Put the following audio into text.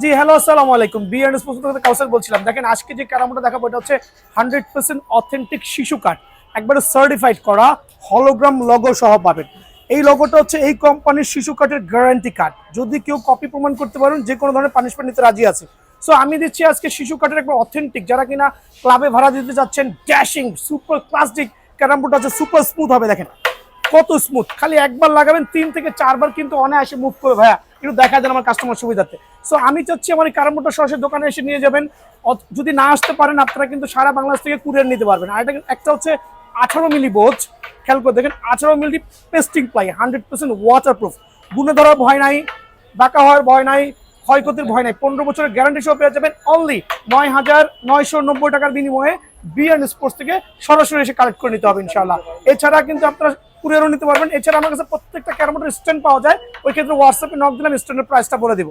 জি hello আসসালামু আলাইকুম। BNS পছন্দ থেকে কাউসার বলছিলাম। দেখেন, আজকে যে ক্যারামোটা দেখাবো, এটা হচ্ছে হান্ড্রেড পার্সেন্ট অথেন্টিক শিশু কাঠ। একবারে সার্টিফাইড করা হলোগ্রাম লগো সহ পাবেন। এই লগোটা হচ্ছে এই কোম্পানির শিশু কাঠের গ্যারান্টি কার্ড যদি কেউ কপি প্রমাণ করতে পারেন, যে কোনো ধরনের পানিশমেন্ট নিতে রাজি আছে। সো আমি দিচ্ছি আজকে শিশু কাঠের একবার অথেন্টিক যারা কিনা ক্লাবে ভাড়া দিতে যাচ্ছেন dashing super classic carrom board আছে সুপার স্মুথ হবে, দেখেন। কত স্মুথ খালি একবার লাগাবেন, তিন থেকে চারবার কিন্তু অনায়াসে মুভ করে ভাইয়া। একটু দেখা যান আমার কাস্টমার সুবিধাতে। সো আমি চাচ্ছি আমার কারামোটা সরাসরি দোকানে এসে নিয়ে যাবেন। যদি না আসতে পারেন, আপনারা কিন্তু সারা বাংলাদেশ থেকে কুরিয়ার নিতে পারবেন। আর একটা হচ্ছে আঠারো মিলি বোঝ খেয়াল করে দেখেন, আঠারো milli pasting ply hundred percent water proof গুনে ধরার ভয় নাই, বাঁকা হওয়ার ভয় নাই, ক্ষয়ক্ষতির ভয় নাই। পনেরো বছরের গ্যারান্টি সহ পেয়ে যাবেন অনলি নয় হাজার নয়শো নব্বই টাকার বিনিময়ে বিএন স্পোর্টস থেকে সরাসরি এসে কালেক্ট করে নিতে হবে ইনশাল্লাহ এছাড়া কিন্তু আপনারা কুরিয়ারও নিতে পারবেন। এছাড়া আমার কাছে প্রত্যেকটা ক্যারামোটার স্ট্যান্ড পাওয়া যায়। ওই ক্ষেত্রে হোয়াটসঅ্যাপে নক দিলাম স্ট্যান্ডের প্রাইসটা বলে দিব।